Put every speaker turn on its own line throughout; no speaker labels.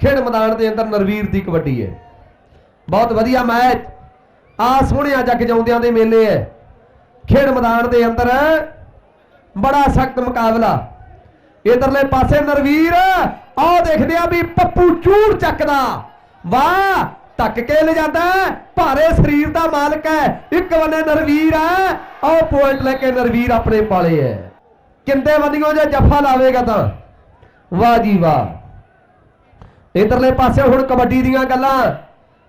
ਖੇਡ ਮੈਦਾਨ ਦੇ ਅੰਦਰ ਨਰਵੀਰ ਦੀ ਕਬੱਡੀ ਹੈ। ਬਹੁਤ ਵਧੀਆ ਮੈਚ। ਆ ਸੋਹਣਿਆ ਜੱਗ ਜਾਉਂਦਿਆਂ ਦੇ ਮੇਲੇ ਹੈ। ਖੇਡ ਮੈਦਾਨ ਦੇ ਅੰਦਰ ਬੜਾ ਸਖਤ ਮੁਕਾਬਲਾ। ਇਧਰਲੇ ਪਾਸੇ ਨਰਵੀਰ, ਆਹ ਦੇਖਦੇ ਆ ਵੀ ਪੱਪੂ ਚੂੜ ਚੱਕਦਾ। ਵਾਹ ਟੱਕ ਕੇ ਲੈ ਭਾਰੇ ਸਰੀਰ ਦਾ ਮਾਲਕ ਹੈ। ਇੱਕ ਬੰਨੇ ਨਰਵੀਰ ਹੈ। ਆਹ ਪੁਆਇੰਟ ਲੈ ਕੇ ਨਰਵੀਰ ਆਪਣੇ ਪਾਲੇ ਹੈ। ਕਿੰਦੇ ਬੰਦੀਆਂ ਜੇ ਜੱਫਾ ਲਾਵੇਗਾ ਤਾਂ। ਵਾਹ ਜੀ ਵਾਹ। ਇਧਰਲੇ ਪਾਸੇ ਹੁਣ ਕਬੱਡੀ ਦੀਆਂ ਗੱਲਾਂ।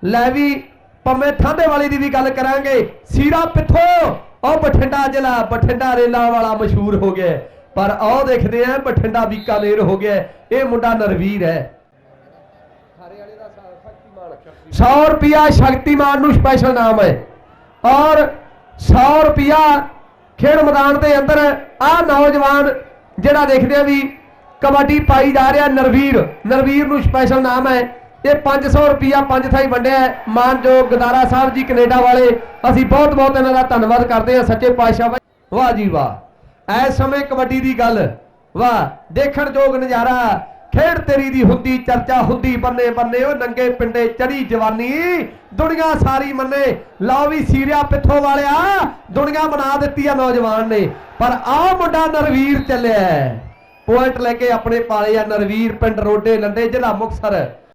ਲੈ ਵੀ ਪੰਮੇ ਠਾਂਡੇ ਵਾਲੀ ਦੀ ਵੀ ਗੱਲ ਕਰਾਂਗੇ। ਸੀਰਾ ਪਿੱਥੋ, ਉਹ ਬਠਿੰਡਾ ਜ਼ਿਲ੍ਹਾ, ਬਠਿੰਡਾ ਰੇਲਾ ਵਾਲਾ ਮਸ਼ਹੂਰ ਹੋ ਗਿਆ। ਪਰ ਆਹ ਦੇਖਦੇ ਆ, ਬਠਿੰਡਾ ਬੀਕਾਨੇਰ ਹੋ ਗਿਆ। ਇਹ ਮੁੰਡਾ ਨਰਵੀਰ ਹੈ। 100 ਰੁਪਿਆ ਸ਼ਕਤੀਮਾਨ ਨੂੰ ਸਪੈਸ਼ਲ ਨਾਮ ਹੈ। ਔਰ 100 ਰੁਪਿਆ ਖੇਡ ਮੈਦਾਨ ਦੇ ਅੰਦਰ ਆ ਨੌਜਵਾਨ ਜਿਹੜਾ ਦੇਖਦੇ ਆ ਵੀ ਕਬੱਡੀ ਪਾਈ ਜਾ ਰਿਹਾ ਨਰਵੀਰ। ਨਰਵੀਰ ਨੂੰ ਸਪੈਸ਼ਲ ਨਾਮ ਹੈ। ਇਹ 500 ਰੁਪਿਆ ਪੰਜ ਥਾਈ ਵੰਡਿਆ ਮਾਨਯੋਗ ਗਦਾਰਾ ਸਾਹਿਬ ਜੀ ਕੈਨੇਡਾ ਵਾਲੇ, ਅਸੀਂ ਬਹੁਤ ਬਹੁਤ ਇਹਨਾਂ ਦਾ ਧੰਨਵਾਦ ਕਰਦੇ ਹਾਂ ਸੱਚੇ ਪਾਤਸ਼ਾਹ ਵਾਹਿ- ਵਾਹ ਜੀ ਵਾਹ। ਐਸ ਸਮੇਂ ਕਬੱਡੀ ਦੀ ਗੱਲ, ਵਾਹ ਦੇਖਣਯੋਗ ਨਜ਼ਾਰਾ, ਖੇਡ ਤੇਰੀ ਦੀ ਹੁੰਦੀ, ਚਰਚਾ ਹੁੰਦੀ, ਬੰਨੇ ਬੰਨੇ ਉਹ ਨੰਗੇ ਪਿੰਡੇ ਚੜੀ ਜਵਾਨੀ, ਦੁਨੀਆ ਸਾਰੀ ਮੰਨੇ, ਲਓ ਵੀ ਸੀਰਿਆ ਪਿੱਥੋਂ ਵਾਲਿਆ, ਦੁਨੀਆ ਬਣਾ ਦਿੱਤੀ ਆ ਨੌਜਵਾਨ ਨੇ। ਪਰ ਆਹ ਮੁੰਡਾ ਨਰਵੀਰ ਚੱਲਿਆ ਪੁਆਇੰਟ ਲੈ ਕੇ ਆਪਣੇ ਪਾਲੇ ਆ ਨਰਵੀਰ ਪਿੰਡ ਰੋਡੇ ਲੰਡੇ ਜ਼ਿਲ੍ਹਾ ਮੁਕਤਸਰ।